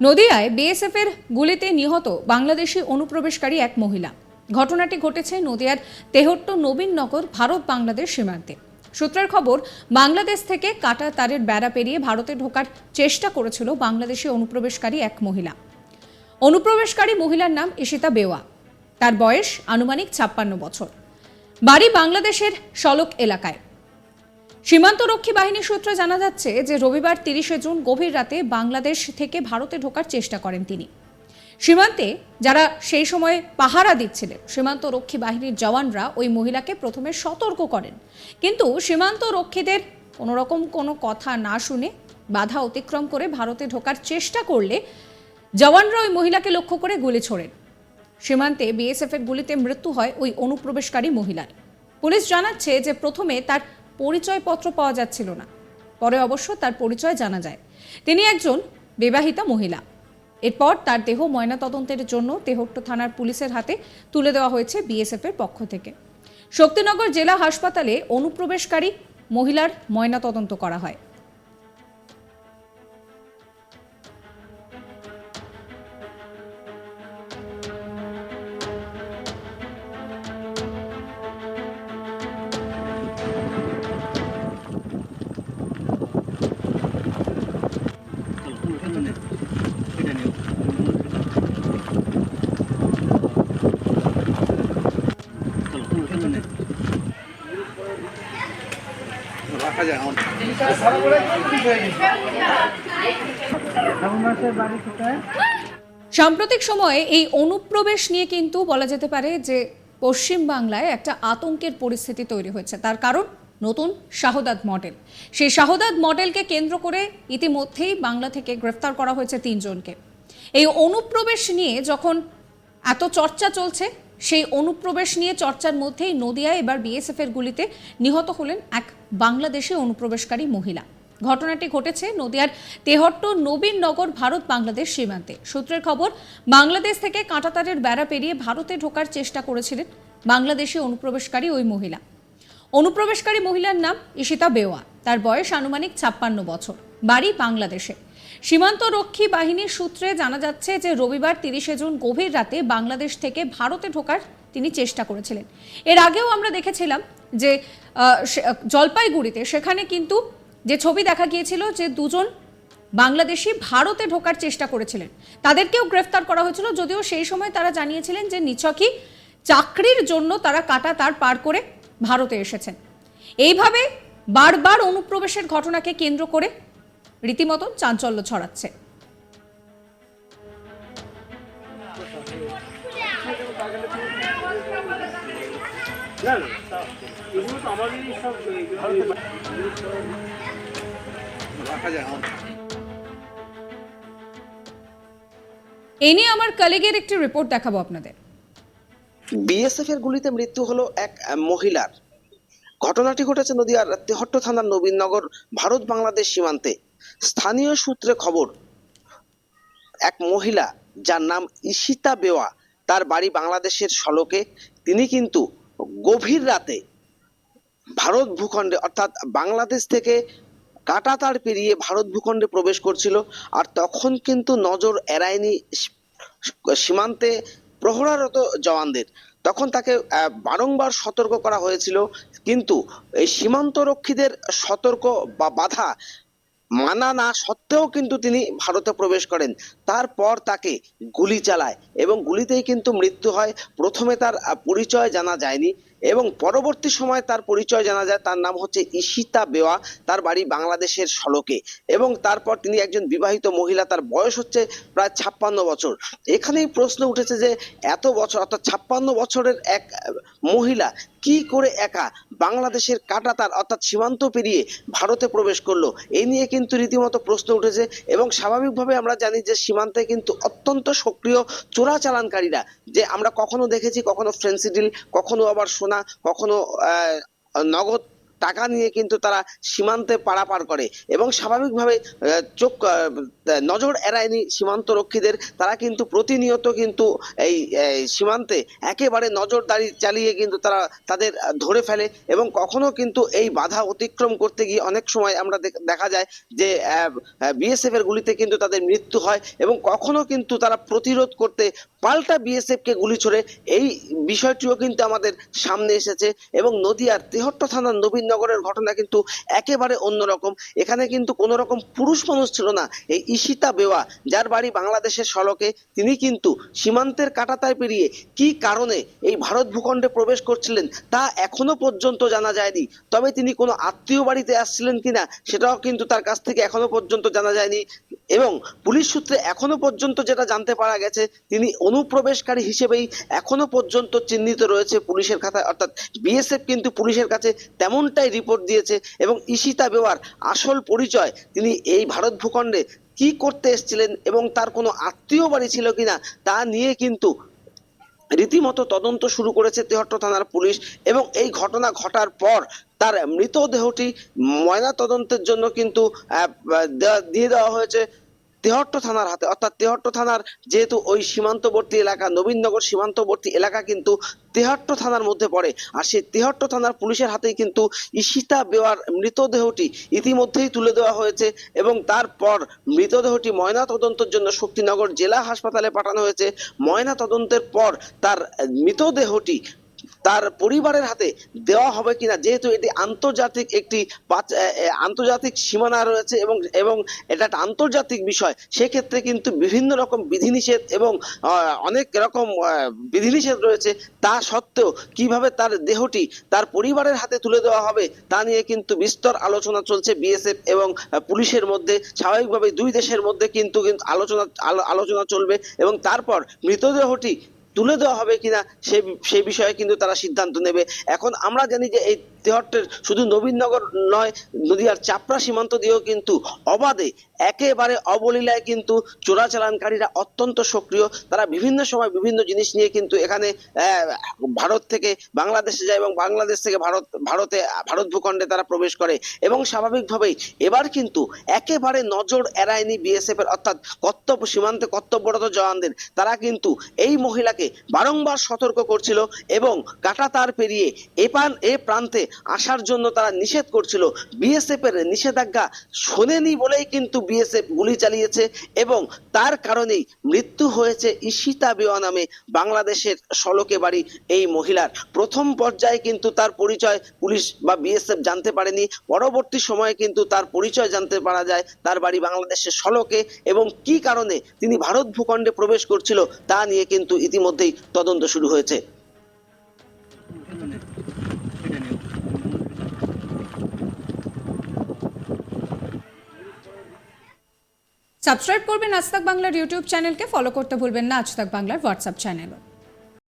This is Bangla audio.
নদিয়ায় বিএসএফ এর গুলিতে নিহত বাংলাদেশি অনুপ্রবেশকারী এক মহিলা। ঘটনাটি ঘটেছে নদিয়ার তেহট্ট নবীননগর ভারত বাংলাদেশ সীমান্তে। সূত্রের খবর, বাংলাদেশ থেকে কাটা তারের বেড়া পেরিয়ে ভারতে ঢোকার চেষ্টা করেছিল বাংলাদেশি অনুপ্রবেশকারী এক মহিলা। অনুপ্রবেশকারী মহিলার নাম ইশিতা বেওয়া। তার বয়স আনুমানিক ছাপ্পান্ন বছর। বাড়ি বাংলাদেশের সলক এলাকায়। সীমান্তরক্ষী বাহিনী সূত্রে জানা যাচ্ছে যে রবিবার তিরিশে জুন গভীর রাতে বাংলাদেশ থেকে ভারতে ঢোকার চেষ্টা করেন তিনি। সীমান্তে যারা সেই সময় পাহারা দিচ্ছিলেন সীমান্ত রক্ষী বাহিনীর জওয়ানরা ওই মহিলাকে প্রথমে সতর্ক করেন। কিন্তু সীমান্ত রক্ষীদের কোনো রকম কোনো কথা না শুনে বাধা অতিক্রম করে ভারতে ঢোকার চেষ্টা করলে জওয়ানরা ওই মহিলাকে লক্ষ্য করে গুলি ছোড়েন। সীমান্তে বিএসএফ এর গুলিতে মৃত্যু হয় ওই অনুপ্রবেশকারী মহিলার। পুলিশ জানাচ্ছে যে প্রথমে তার পরিচয়পত্র পাওয়া যাচ্ছিল না। পরে অবশ্য তার পরিচয় জানা যায়। তিনি একজন বিবাহিতা মহিলা। এরপর তার দেহ ময়নাতদন্তের জন্য তেহট্ট থানার পুলিশের হাতে তুলে দেওয়া হয়েছে বিএসএফের পক্ষ থেকে। শক্তিনগর জেলা হাসপাতালে অনুপ্রবেশকারী মহিলার ময়নাতদন্ত করা হয়। যায় সাম্প্রতিক সময়ে এই অনুপ্রবেশ নিয়ে কিন্তু বলা যেতে পারে যে পশ্চিম বাংলায় একটা আতঙ্কের পরিস্থিতি তৈরি হয়েছে। তার কারণ নতুন শাহদাদ মডেল। সেই শাহদাদ মডেলকে কেন্দ্র করে ইতিমধ্যেই বাংলা থেকে গ্রেফতার করা হয়েছে তিনজনকে। এই অনুপ্রবেশ নিয়ে যখন এত চর্চা চলছে, সেই অনুপ্রবেশ নিয়ে চর্চার মধ্যেই নদিয়ায় এবার বিএসএফ এর গুলিতে নিহত হলেন এক বাংলাদেশি অনুপ্রবেশকারী মহিলা। ঘটনাটি ঘটেছে নদিয়ার তেহট্ট নবীননগর ভারত বাংলাদেশ সীমান্তে। সূত্রের খবর, বাংলাদেশ থেকে কাঁটাতারের বেড়া পেরিয়ে ভারতে ঢোকার চেষ্টা করেছিলেন বাংলাদেশে অনুপ্রবেশকারী ওই মহিলা। অনুপ্রবেশকারী মহিলার নাম ইশিতা বেওয়া তার বয়স আনুমানিক ছাপ্পান্ন বছর। বাড়ি বাংলাদেশে। সীমান্তরক্ষী বাহিনীর সূত্রে জানা যাচ্ছে যে রবিবার তিরিশে জুন গভীর রাতে বাংলাদেশ থেকে ভারতে ঢোকার তিনি চেষ্টা করেছিলেন। এর আগেও আমরা দেখেছিলাম যে জলপাইগুড়িতে সেখানে কিন্তু যে ছবি দেখা গিয়েছিল যে দুজন বাংলাদেশি ভারতে ঢোকার চেষ্টা করেছিলেন। তাদেরকেও গ্রেফতার করা হয়েছিল, যদিও সেই সময় তারা জানিয়েছিলেন যে নিছকই চাকরির জন্য তারা কাটা তার পার করে ভারতে এসেছেন। এইভাবে বারবার অনুপ্রবেশের ঘটনাকে কেন্দ্র করে রীতিমতন চাঞ্চল্য ছড়াচ্ছে। না না এগুলো তো আমাদেরই সব রাখা যায় আমার। এ নিয়ে আমার কলিগের একটি রিপোর্ট দেখাবো আপনাদের। বিএসএফ এর গুলিতে মৃত্যু হলো এক মহিলার। ঘটনাটি ঘটেছে নদীয়ার তেহট্ট থানার নবীননগর ভারত বাংলাদেশ সীমান্তে। স্থানীয় সূত্রে খবর এক মহিলা যার নাম ঈশিতা বেওয়া তার বাড়ি বাংলাদেশের সলকে তিনি কিন্তু গভীর রাতে ভারত ভূখণ্ডে, অর্থাৎ বাংলাদেশ থেকে কাটাতার পেরিয়ে ভারত ভূখণ্ডে প্রবেশ করছিল আর তখন কিন্তু নজর এড়ায়নি সীমান্তে প্রহরারত জওয়ানদের। তখন তাকে বারংবার সতর্ক করা হয়েছিল, কিন্তু এই সীমান্তরক্ষীদের সতর্ক বা বাধা মানা না সত্ত্বেও কিন্তু তিনি ভারতে প্রবেশ করেন। তারপর তাকে গুলি চালায় এবং গুলিতেই কিন্তু মৃত্যু হয়। প্রথমে তার পরিচয় জানা যায়নি এবং পরবর্তী সময় তার পরিচয় জানা যায়। তার নাম হচ্ছে ঈশিতা বেওয়া। তার বাড়ি বাংলাদেশের সড়কে এবং তারপর তিনি একজন বিবাহিত মহিলা। তার বয়স হচ্ছে প্রায় ছাপ্পান্ন বছর। এখানেই প্রশ্ন উঠেছে যে, এত বছর, অর্থাৎ ছাপ্পান্ন বছরের এক মহিলা কি করে একা বাংলাদেশের কাটাতার অর্থাৎ সীমান্ত পেরিয়ে ভারতে প্রবেশ করল? এই নিয়ে কিন্তু রীতিমতো প্রশ্ন উঠেছে এবং স্বাভাবিকভাবে আমরা জানি যে সীমান্তে কিন্তু অত্যন্ত সক্রিয় চোরাচালানকারীরা, যে আমরা কখনো দেখেছি, কখনো ফ্রেন্সিডিল, কখনো আবার সোনা, কখনো নগদ টাকা নিয়ে কিন্তু তারা সীমান্তে পারাপার করে এবং স্বাভাবিকভাবে চোখ নজর এড়ায়নি সীমান্ত রক্ষীদের তারা কিন্তু প্রতিনিয়ত কিন্তু এই সীমান্তে একেবারে নজরদারি চালিয়ে কিন্তু তারা তাদের ধরে ফেলে এবং কখনো কিন্তু এই বাধা অতিক্রম করতে গিয়ে অনেক সময় আমরা দেখা যায় যে বিএসএফ এর গুলিতে কিন্তু তাদের মৃত্যু হয় এবং কখনো কিন্তু তারা প্রতিরোধ করতে পাল্টা বিএসএফ কে গুলি ছড়ে। এই বিষয়টিও কিন্তু আমাদের সামনে এসেছে এবং নদিয়ার তেহট্ট থানার নবীনগরের ঘটনা কিন্তু একেবারে অন্যরকম। এখানে কিন্তু কোনো রকম পুরুষ মানুষ ছিল না। এই ঈশিতা বেওয়া, যার বাড়ি বাংলাদেশের সড়কে, তিনি কিন্তু সীমান্তের কাটাতায় পেরিয়ে কি কারণে এই ভারত ভূখণ্ডে প্রবেশ করছিলেন তা এখনও পর্যন্ত জানা যায়নি। তবে তিনি কোনো আত্মীয় বাড়িতে আসছিলেন কিনা, সেটাও কিন্তু তার কাছ থেকে এখনও পর্যন্ত জানা যায়নি এবং পুলিশ সূত্রে এখনও পর্যন্ত যেটা জানতে পারা গেছে, তিনি অনুপ্রবেশকারী হিসেবেই এখনও পর্যন্ত চিহ্নিত রয়েছে পুলিশের খাতায়। অর্থাৎ বিএসএফ কিন্তু পুলিশের কাছে তেমনটাই রিপোর্ট দিয়েছে এবং ঈশিতা বেওয়ার আসল পরিচয় তিনি এই ভারত ভূখণ্ডে কি করতে এসেছিলেন এবং তার কোনো আত্মীয় বাড়ি ছিল কিনা তা নিয়ে কিন্তু রীতিমতো তদন্ত শুরু করেছে তেহট্ট থানার পুলিশ এবং এই ঘটনা ঘটার পর তার মৃতদেহটি ময়না তদন্তের জন্য কিন্তু দিয়ে দেওয়া হয়েছে। তেহট্ট থানার হাতে, অর্থাৎ তেহট্ট থানার যেহেতু ওই সীমান্তবর্তী এলাকা, নবীনগর সীমান্তবর্তী এলাকা কিন্তু তেহট্ট থানার মধ্যে পড়ে। আর সেই তেহট্ট থানার পুলিশের হাতেই কিন্তু ঈশিতা বেওয়ার মৃতদেহটি ইতিমধ্যেই তুলে দেওয়া হয়েছে এবং তারপর মৃতদেহটি ময়না তদন্তের জন্য শক্তিনগর জেলা হাসপাতালে পাঠানো হয়েছে। ময়না তদন্তের পর তার মৃতদেহটি তার পরিবারের হাতে দেওয়া হবে কিনা, যেহেতু এটি আন্তর্জাতিক একটি আন্তর্জাতিক সীমানা রয়েছে এবং এবং এটা একটা আন্তর্জাতিক বিষয়, সেক্ষেত্রে কিন্তু বিভিন্ন রকম বিধিনিষেধ এবং অনেক রকম বিধিনিষেধ রয়েছে, তা সত্ত্বেও কীভাবে তার দেহটি তার পরিবারের হাতে তুলে দেওয়া হবে, তা নিয়ে কিন্তু বিস্তর আলোচনা চলছে বিএসএফ এবং পুলিশের মধ্যে স্বাভাবিকভাবে দুই দেশের মধ্যে কিন্তু কিন্তু আলোচনা, আলো- আলোচনা চলবে এবং তারপর মৃতদেহটি তুলে দেওয়া হবে কিনা সে সেই বিষয়ে কিন্তু তারা সিদ্ধান্ত নেবে। এখন আমরা জানি যে এই তেহট্টের শুধু নবীনগর নয়, নদীয়ার চাপড়া সীমান্ত দিয়েও কিন্তু অবাধে, একেবারে অবলীলায় কিন্তু চোরাচালানকারীরা অত্যন্ত সক্রিয়। তারা বিভিন্ন সময় বিভিন্ন জিনিস নিয়ে কিন্তু এখানে ভারত থেকে বাংলাদেশে যায় এবং বাংলাদেশ থেকে ভারত, ভারতে, ভারত ভূখণ্ডে তারা প্রবেশ করে। এবং স্বাভাবিকভাবেই এবার কিন্তু একেবারে নজর এড়ায়নি বিএসএফ এর অর্থাৎ কর্তব্য, সীমান্তে কর্তব্যরত জওয়ানদের। তারা কিন্তু এই মহিলাকে বারংবার সতর্ক করছিল এবং কাটাতার পেরিয়ে এপান এ প্রান্তে আসার জন্য তারা নিষেধ করছিল। বিএসএফ এর নিষেধাজ্ঞা শোনেনি বলেই কিন্তু বিএসএফ গুলি চালিয়েছে এবং তার কারণেই মৃত্যু হয়েছে ঈশিতা বেওয়া নামে বাংলাদেশের সলকে বাড়ি এই মহিলার। প্রথম পর্যায়ে কিন্তু তার পরিচয় পুলিশ বা বিএসএফ জানতে পারেনি। পরবর্তী সময়ে কিন্তু তার পরিচয় জানতে পারা যায় তার বাড়ি বাংলাদেশের সলকে এবং কি কারণে তিনি ভারত ভূখণ্ডে প্রবেশ করছিল তা নিয়ে কিন্তু ইতিমধ্যেই তদন্ত শুরু হয়েছে। সাবস্ক্রাইব করবেন আজ বাংলার ইউটিউব চ্যানেলকে, ফলো করতে ভুলবেন না আজ বাংলার হোয়াটসঅ্যাপ চ্যানেলও